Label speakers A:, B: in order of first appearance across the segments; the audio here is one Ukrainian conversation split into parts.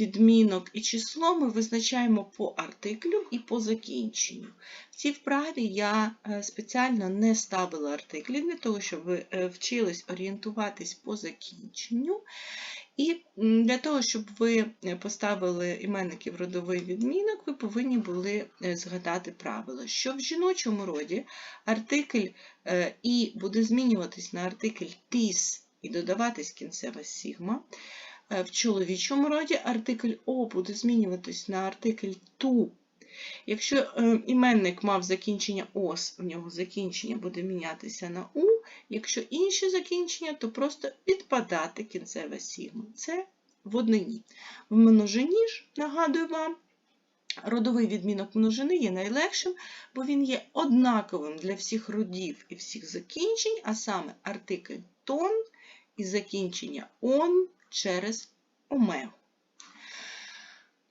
A: відмінок і число ми визначаємо по артиклю і по закінченню. В цій вправі я е, спеціально не ставила артиклі для того, щоб ви е, вчились орієнтуватись по закінченню. І для того, щоб ви е, поставили іменники в родовий відмінок, ви повинні були згадати правило, що в жіночому роді артикль і буде змінюватись на артикль тіс і додаватись кінцева сігма. Е, В чоловічому роді артикль О буде змінюватись на артикль ту. Якщо е, іменник мав закінчення ос, в нього закінчення буде мінятися на у. Якщо інше закінчення, то просто відпадати кінцева сігма. Це в однині. В множині ж, нагадую вам, родовий відмінок множини є найлегшим, бо він є однаковим для всіх родів і всіх закінчень, а саме артикль тон і закінчення он через омегу.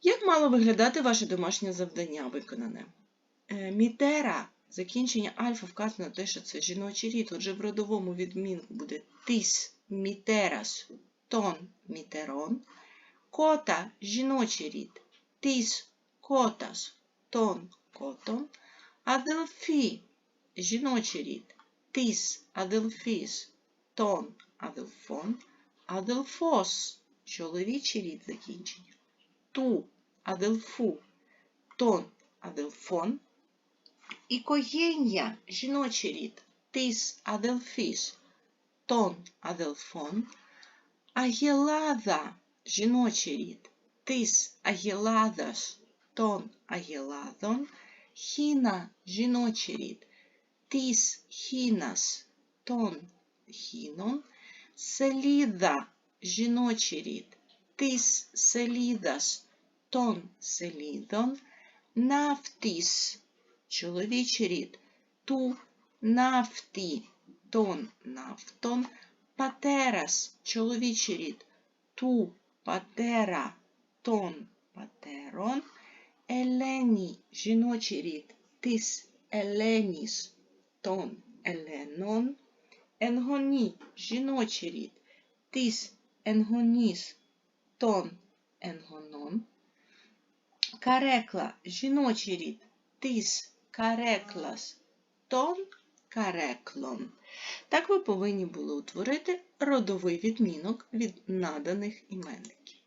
A: Як мало виглядати ваше домашнє завдання виконане? Е, Мітера, закінчення альфа вказано те, що це жіночий рід. Отже, в родовому відмінку буде тис мітерас, тон мітерон. Кота жіночий рід. Тис котас, тон котон. Аделфі жіночий рід. Тис аделфіс, тон аделфон. Аделфос чоловічий рід закінчення. Ту аделфу, тон аделфон. Ікогенія жіночий рід. Тис аделфіс, тон аделфон. Агелада жіночий рід. Тис агеладас, тон агеладон. Хіна жіночий рід. Тис хінас, тон хінон. Селіда жіночий рід. Тис селідас, тон селідон. Нафтіс чоловічий рід. Ту нафті, тон нафтон. Патерас чоловічий рід. Ту патера, тон патерон. Елені жіночий рід. Тис еленіс, тон еленон. Енгоні жіночий рід. Тис енгоніс, тон енгонон. Карекла жіночий рід. Тис кареклас, тон кареклон. Так ви повинні були утворити родовий відмінок від наданих іменників.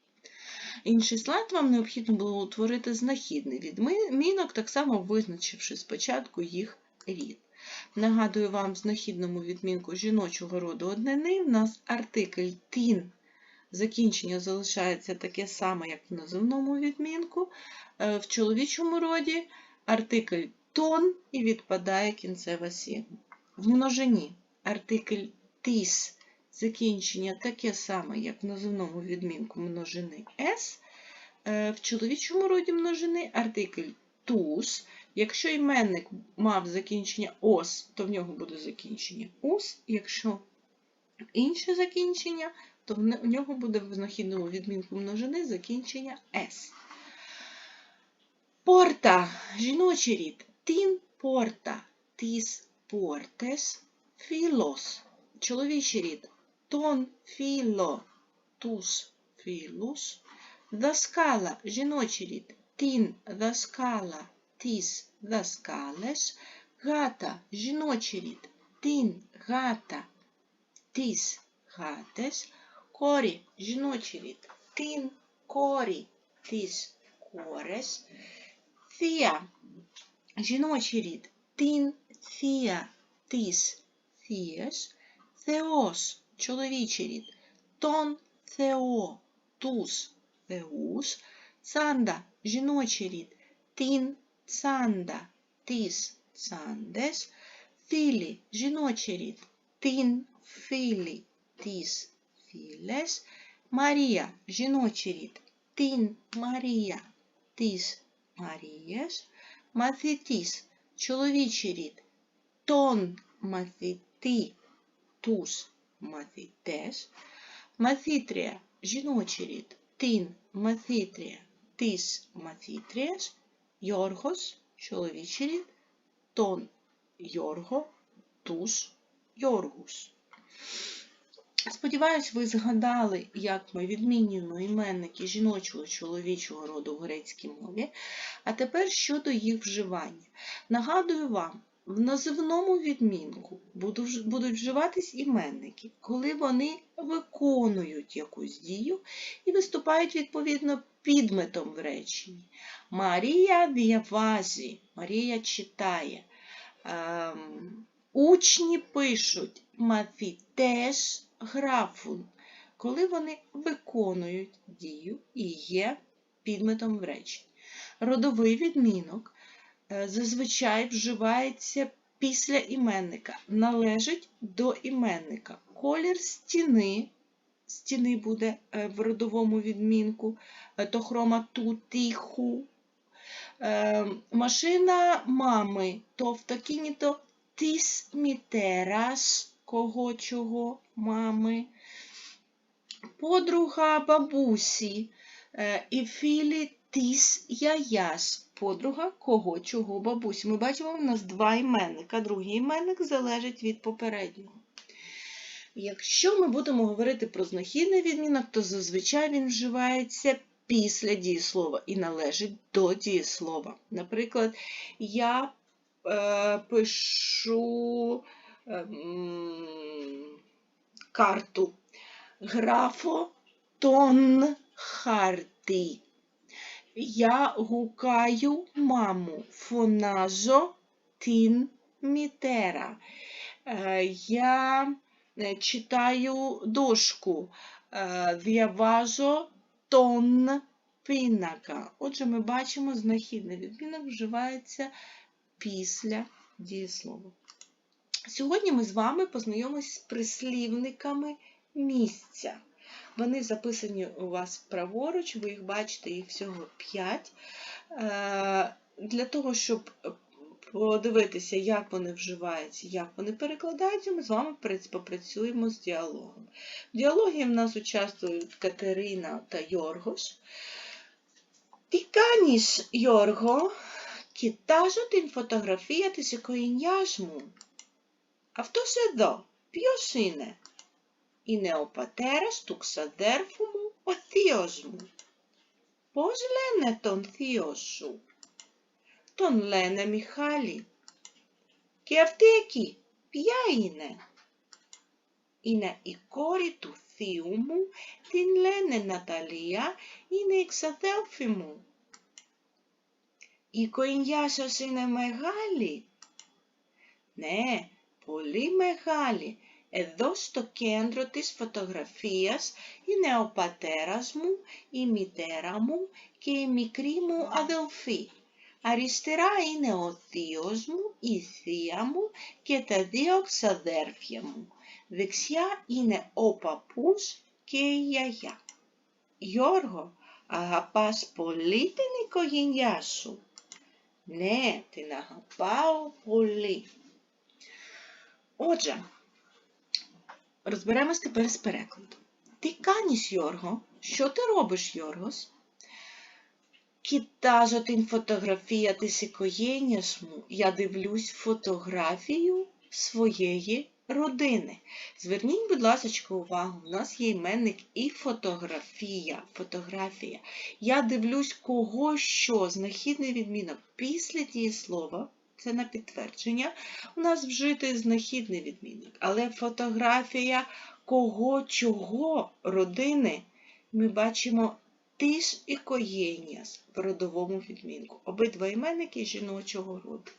A: Інший слайд вам необхідно було утворити знахідний відмінок, так само визначивши спочатку їх рід. Нагадую вам, знахідному відмінку жіночого роду однини в нас артикль тін. Закінчення залишається таке саме, як в називному відмінку. Е, В чоловічому роді артикль тон і відпадає кінцева сігма. В множині артикль тіс, закінчення таке саме, як в називному відмінку множини с. Е, В чоловічому роді множини артикль тус. Якщо іменник мав закінчення ос, то в нього буде закінчення ус. Якщо інше закінчення, то в нього буде в знахідному відмінку множини закінчення с. Порта жіночий рід. Тін порта, тіс портес, філос. Чоловічий рід. Тон філо, тус філус. Даскала жіночий рід. Тін даскала, тіс даскалес. Гата жіночий рід. Тін гата, тіс гатес. Корі жіночий рід. Тін корі, тіс корес. Фія жіночий рід. Тін фія, тіс фієс. Θεός чоловічий рід. Тон θεό, тус θεούς. Цанда жіночий рід. Тін цанда тис цандес, філі жіночий рід тин філі тис філес, Марія жіночий рід тин Марія тис Марієс, Мафетіс чоловічий рід тон мафети тус мафетес, Мафітрія жіночий рід тин мафітрія тис мафітрієс, Йоргос чоловічий рід. Тон Йорго, тус Йоргус. Сподіваюсь, ви згадали, як ми відмінюємо іменники жіночого чоловічого роду в грецькій мові. А тепер щодо їх вживання. Нагадую вам, в називному відмінку будуть вживатись іменники, коли вони виконують якусь дію і виступають відповідно підметом в реченні. Марія діавазі, Марія читає. Ем, учні пишуть мафітеш графун, коли вони виконують дію і є підметом в реченні. Родовий відмінок зазвичай вживається після іменника, належить до іменника. Колір стіни, стіни буде е, в родовому відмінку, е, то хрома ту, тиху. Е, Машина мами, то в такіні то тис мітерас, кого чого мами. Подруга бабусі е, і філі тис яяс. Подруга кого чого бабусі. Ми бачимо, у нас два іменника. Другий іменник залежить від попереднього. Якщо ми будемо говорити про знахідний відмінок, то зазвичай він вживається після дієслова і належить до дієслова. Наприклад, я е, пишу ем, карту. Графо тон харти. Я гукаю маму. Фонажо тін мітера. Е, Я е, читаю дошку. Е, В'яважо тон пінака. Отже, ми бачимо, знахідний відмінок вживається після дієслова. Сьогодні ми з вами познайомимось з прислівниками місця. Вони записані у вас праворуч, ви їх бачите, їх всього 5. Для того, щоб подивитися, як вони вживаються, як вони перекладаються, ми з вами попрацюємо з діалогом. В діалогі в нас участвують Катерина та Йоргош. Τι κάνεις, Γιώργο, κοιτάζω την φωτογραφία της οικογένειάς μου. Αυτός εδώ, ποιος είναι? Είναι ο πατέρας του ξαδέρφου μου, ο θείος μου. Πώς λένε τον θείο σου; Τον λένε Μιχάλη. Και αυτή εκεί, ποια είναι; Είναι η κόρη του θείου μου, την λένε Ναταλία, είναι η ξαδέλφη μου. Η οικογένειά σας είναι μεγάλη; Ναι, πολύ μεγάλη. Εδώ στο κέντρο της φωτογραφίας είναι ο πατέρας μου, η μητέρα μου και η μικρή μου αδελφή. Αριστερά είναι ο θείος μου, η θεία μου και τα δύο ξαδέρφια μου. Δεξιά είναι ο παππούς και η γιαγιά. Γιώργο, αγαπάς πολύ την οικογένειά σου; Ναι, την αγαπάω πολύ. Ότζα, Розберемось тепер з перекладом. Ти каніс, Йорго? Що ти робиш, Йоргос? ж ін фотографія ти сікоєняшму. Я дивлюсь фотографію своєї родини. Зверніть, будь ласка, увагу, в нас є іменник і фотографія. Фотографія. Я дивлюсь, кого що, знахідний відмінок після дієслова це на підтвердження, у нас вжитий знахідний відмінок. Але фотографія кого чого родини ми бачимо ти ж і коєніас в родовому відмінку. Обидва іменники жіночого роду.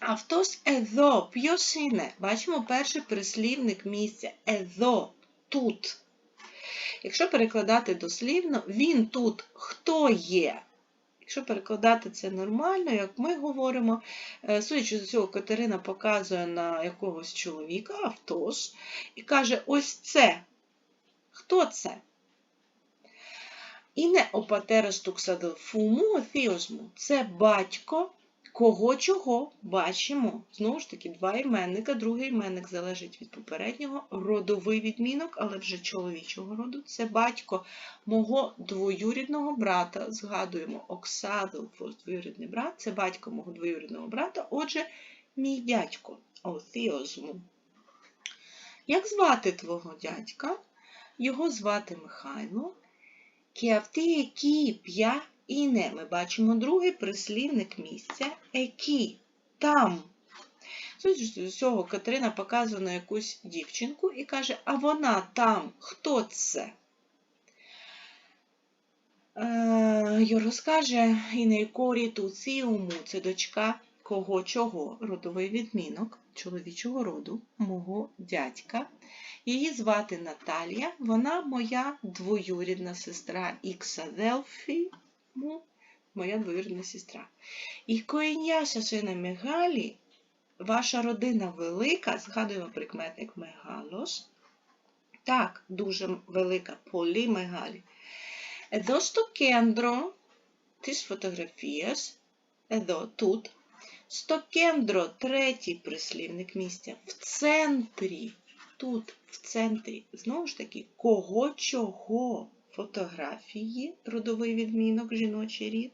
A: Автос едо, ποιος είναι? Бачимо перший прислівник місця. Едо, тут. Якщо перекладати дослівно, він тут, хто є? Якщо перекладати це нормально, як ми говоримо, е, судячи з цього, Катерина показує на якогось чоловіка, автош, і каже: ось це. Хто це? І не опатерестуксадофуму офіосму. Це батько Кого чого бачимо? Знову ж таки, два іменника, другий іменник залежить від попереднього, родовий відмінок, але вже чоловічого роду. Це батько мого двоюрідного брата. Згадуємо Оксаду, двоюрідний брат, це батько мого двоюрідного брата, отже, мій дядько Офіозму. Як звати твого дядька? Його звати Михайло. Кевтиє Кіп'я і не. Ми бачимо другий прислівник місця. Які. Там. З цього Катерина показує на якусь дівчинку і каже, а вона там, хто це? Е, Йорго скаже, і на якорі туціуму, це дочка кого чого, родовий відмінок чоловічого роду, мого дядька. Її звати Наталія, вона моя двоюрідна сестра Іксаделфі, моя двоюрідна сестра. І коїняся сина Мегалі, ваша родина велика, згадуємо прикметник Мегалос. Так, дуже велика полі Мегалі. Εδώ στο κέντρο της φωτογραφίας, εδώ, тут, στο кендро третій прислівник місця, в центрі, тут, в центрі, знову ж таки, кого чого фотографії, родовий відмінок, жіночий рід,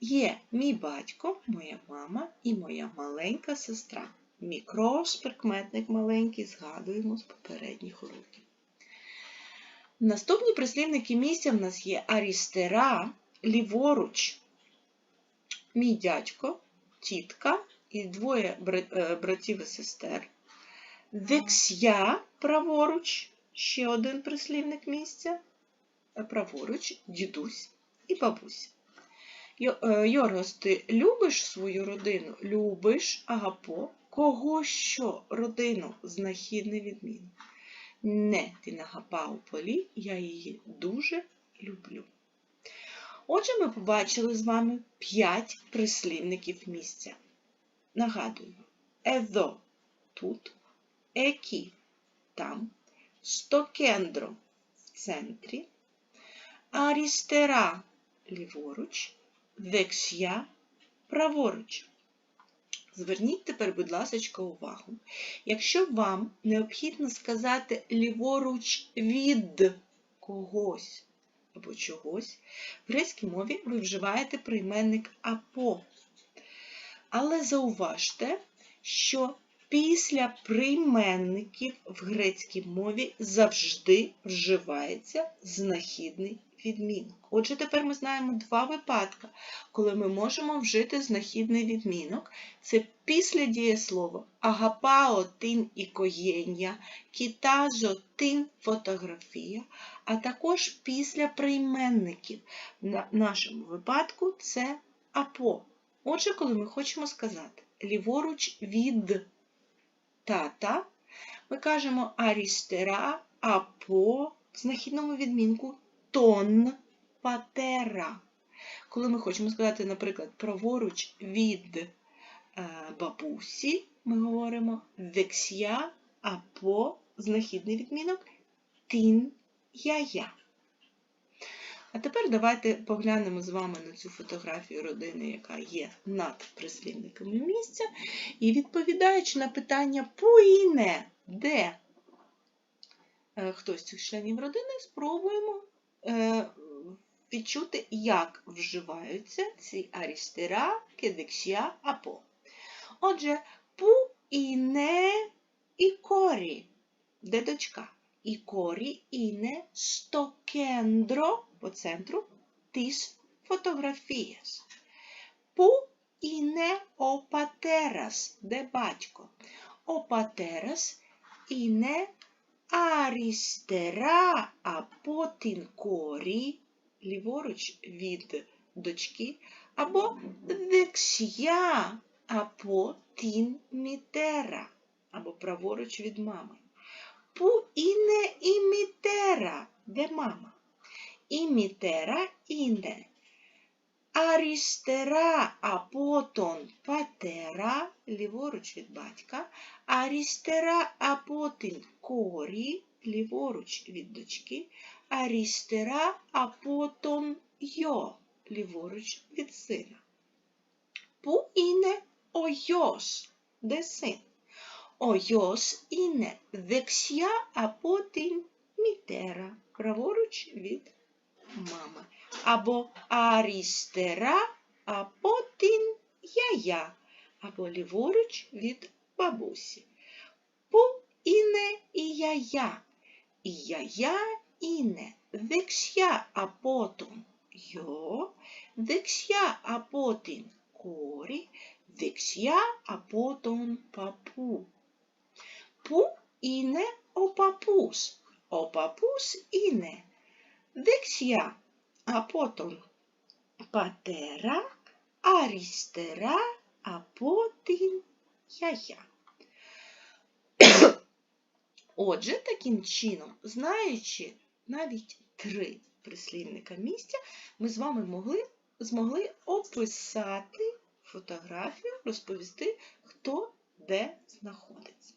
A: є мій батько, моя мама і моя маленька сестра. Мікрош, прикметник маленький, згадуємо з попередніх уроків. Наступні прислівники місця в нас є арістера, ліворуч, мій дядько, тітка і двоє е, братів і сестер. Декся праворуч, ще один прислівник місця, праворуч, дідусь і бабуся. Е, Йоргос, ти любиш свою родину? Любиш, агапо, кого що родину знахідний відмін. Не ти нагапав полі, я її дуже люблю. Отже, ми побачили з вами 5 прислівників місця. Нагадую, едо тут, екі там, стокендро в центрі, арістера ліворуч, вексія праворуч. Зверніть тепер, будь ласка, увагу. Якщо вам необхідно сказати ліворуч від когось або чогось, в грецькій мові ви вживаєте прийменник апо. Але зауважте, що після прийменників в грецькій мові завжди вживається знахідний відмінок. Отже, тепер ми знаємо два випадки, коли ми можемо вжити знахідний відмінок. Це після дієслова агапао тин ікоєння, кітажо тин фотографія, а також після прийменників. В нашому випадку це апо. Отже, коли ми хочемо сказати ліворуч від тата, ми кажемо арістера апо в знахідному відмінку тон патера. Коли ми хочемо сказати, наприклад, праворуч від е, бабусі, ми говоримо вексія або знахідний відмінок тін яя. А тепер давайте поглянемо з вами на цю фотографію родини, яка є над прислівниками місця. І відповідаючи на питання пуїне, де е, хтось з цих членів родини, спробуємо відчути, як вживаються ці арістера, кедексія, апо. Отже, пу і не і корі, де дочка. І корі і не стокендро по центру тис фотографієс. Пу і не опатерас, де батько. Опатерас і не Арістера, а потім корі, ліворуч від дочки, або дексія, а потім мітера, або праворуч від мами. Пу іне і мітера, де мама. І мітера іне. Арістера, а потім патера, ліворуч від батька, арістера, а потім корі, ліворуч від дочки, арістера, а потім йо, ліворуч від сина. Пу іне ойос, де син. Ойос іне дексія, а потім мітера, праворуч від мами або арістера, а потім яя, або ліворуч від бабусі. Пу είναι η γιαγιά. Η γιαγιά είναι δεξιά από τον γιο, δεξιά από την κόρη, δεξιά από τον παππού. Πού είναι ο παππούς. Ο παππούς είναι δεξιά από τον πατέρα, αριστερά από την γιαγιά. Отже, таким чином, знаючи навіть три прислівника місця, ми з вами могли, змогли описати фотографію, розповісти, хто де знаходиться.